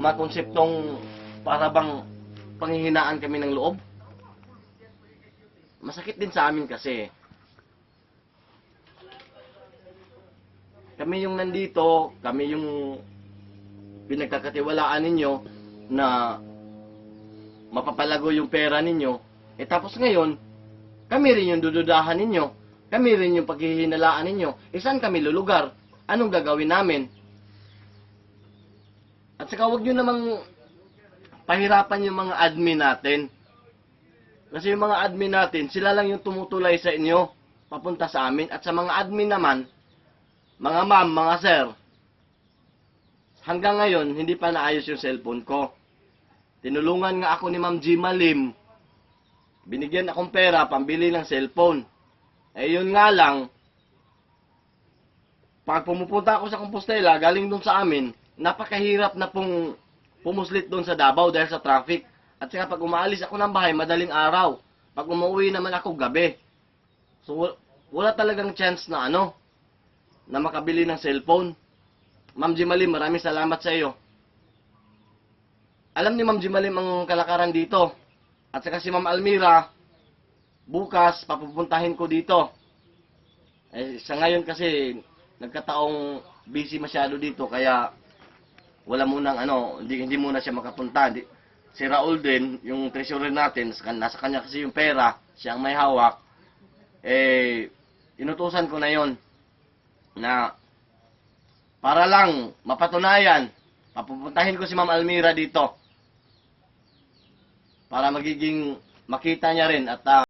makonseptong para bang panghihinaan kami ng loob. Masakit din sa amin kasi. Kami yung nandito, kami yung pinagkakatiwalaan ninyo na mapapalago yung pera ninyo. Eh tapos ngayon, kami rin yung dududahan ninyo. Kami rin yung paghihinalaan ninyo. Eh saan kami lulugar? Anong gagawin namin? At saka huwag nyo namang pahirapan yung mga admin natin. Kasi yung mga admin natin, sila lang yung tumutulay sa inyo, papunta sa amin. At sa mga admin naman, mga ma'am, mga sir, hanggang ngayon, hindi pa naayos yung cellphone ko. Tinulungan nga ako ni Ma'am G. Malim. Binigyan akong pera, pambili ng cellphone. Eh, yun nga lang, pag pumupunta ako sa Compostela, galing dun sa amin, napakahirap na pong pumuslit doon sa Davao dahil sa traffic. At saka pag umaalis ako ng bahay, madaling araw. Pag umuwi naman ako, gabi. So, wa- wala talagang chance na ano, na makabili ng cellphone. Ma'am Jimalim, maraming salamat sa iyo. Alam ni Ma'am Jimalim ang kalakaran dito. At saka si Ma'am Almira, bukas, papupuntahin ko dito. Eh, sa ngayon kasi, nagkataong busy masyado dito, kaya wala munang ano, hindi, hindi muna siya makapunta. Di, si Raul din, yung treasurer natin, nasa kanya kasi yung pera, siya ang may hawak, eh, inutusan ko na yon na para lang mapatunayan, papupuntahin ko si Ma'am Almira dito para magiging makita niya rin at ah,